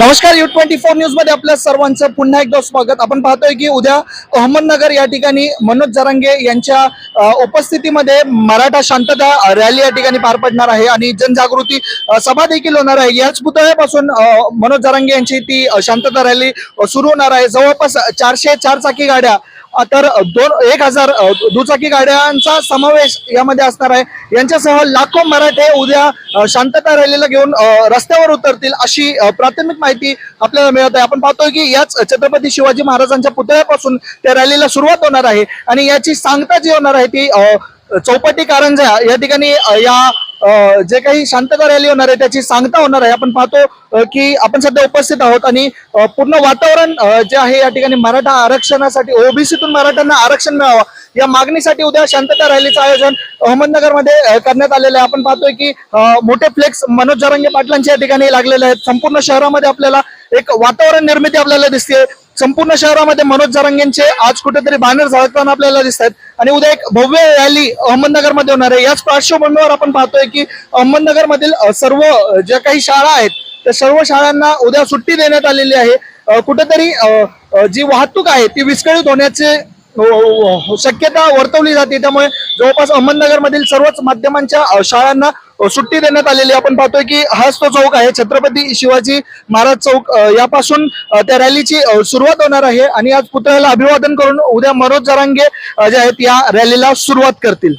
नमस्कार you twenty four न्यूजमध्ये आपल्या सर्वांचं पुन्हा एकदा स्वागत. आपण पाहतोय की उद्या अहमदनगर या ठिकाणी मनोज जरांगे यांच्या उपस्थितीमध्ये मराठा शांतता रॅली या ठिकाणी पार पडणार आहे आणि जनजागृती सभा देखील होणार आहे. याच पुतळ्यापासून मनोज जरांगे यांची ती शांतता रॅली सुरू होणार आहे. जवळपास चारशे चार चाकी गाड्या तर दोन एक हजार दुचाकी गाड्यांचा समावेश यामध्ये असणार आहे. यांच्यासह लाखो मराठे उद्या शांतता रॅलीला घेऊन रस्त्यावर उतरतील अशी प्राथमिक माहिती आपल्याला मिळत आहे. आपण पाहतोय की याच छत्रपती शिवाजी महाराजांच्या पुतळ्यापासून त्या रॅलीला सुरुवात होणार आहे. आणि याची सांगता जी होणार आहे ती चौपाटी कारंजा या ठिकाणी या जे काही शांतता रॅली होणार आहे त्याची सांगता होणार आहे. आपण पाहतो की आपण सध्या उपस्थित आहोत आणि पूर्ण वातावरण जे आहे या ठिकाणी मराठा आरक्षणासाठी ओबीसीतून मराठ्यांना आरक्षण मिळावं या मागणीसाठी उद्या शांतता रॅलीचं आयोजन अहमदनगरमध्ये करण्यात आलेलं आहे. आपण पाहतोय की मोठे फ्लेक्स मनोज जरांगे पाटलांच्या या ठिकाणी लागलेले आहेत. संपूर्ण शहरामध्ये आपल्याला एक वातावरण निर्मिती आपल्याला दिसते संपूर्ण शहरामध्ये मनोज जरांगेंचे आज कुठेतरी बॅनर झळकताना आपल्याला दिसत आहेत आणि उद्या एक भव्य रॅली अहमदनगरमध्ये होणार आहे. याच पार्श्वभूमीवर आपण पाहतोय की अहमदनगर मधील सर्व ज्या काही शाळा आहेत त्या सर्व शाळांना उद्या सुट्टी देण्यात आलेली आहे. कुठेतरी जी वाहतूक आहे ती विस्कळीत होण्याचे हो, हो, हो, शक्यता वर्तवली जाते. त्यामुळे जवळपास अहमदनगर मधील सर्वच माध्यमांच्या शाळांना सुट्टी देण्यात आलेली आपण पाहतोय की हाच तो चौक आहे. छत्रपती शिवाजी महाराज चौक यापासून त्या रॅलीची सुरुवात होणार आहे आणि आज पुतळ्याला अभिवादन करून उद्या मनोज जरांगे जे आहेत या रॅलीला सुरुवात करतील.